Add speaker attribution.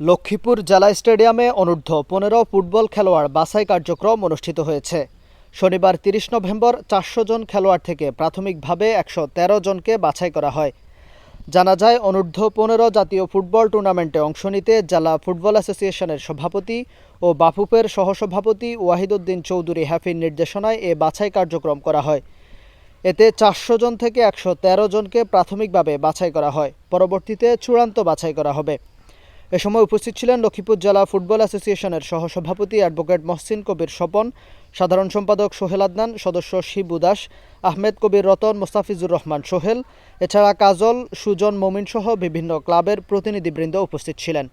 Speaker 1: লক্ষ্মীপুর জেলা স্টেডিয়ামে অনূর্ধ্ব পনেরো ফুটবল খেলোয়াড় বাছাই কার্যক্রম অনুষ্ঠিত হয়েছে। শনিবার তিরিশ নভেম্বর চারশো জন খেলোয়াড় থেকে প্রাথমিকভাবে একশো তেরো জনকে বাছাই করা হয়। জানা যায়, অনূর্ধ্ব পনেরো জাতীয় ফুটবল টুর্নামেন্টে অংশ নিতে জেলা ফুটবল অ্যাসোসিয়েশনের সভাপতি ও বাফুপের সহসভাপতি ওয়াহিদুদ্দিন চৌধুরী হ্যাফির নির্দেশনায় এ বাছাই কার্যক্রম করা হয়। এতে চারশো জন থেকে একশো তেরো জনকে প্রাথমিকভাবে বাছাই করা হয়। পরবর্তীতে চূড়ান্ত বাছাই করা হবে। এ সময় উপস্থিত ছিলেন লক্ষ্মীপুর জেলা ফুটবল অ্যাসোসিয়েশনের সহসভাপতি অ্যাডভোকেট মহসিন কবির স্বপন, সাধারণ সম্পাদক সোহেল আদনান, সদস্য শিবু দাস, আহমেদ কবির রতন, মোস্তাফিজুর রহমান সোহেল। এছাড়া কাজল, সুজন মমিন সহ বিভিন্ন ক্লাবের প্রতিনিধিবৃন্দ উপস্থিত ছিলেন।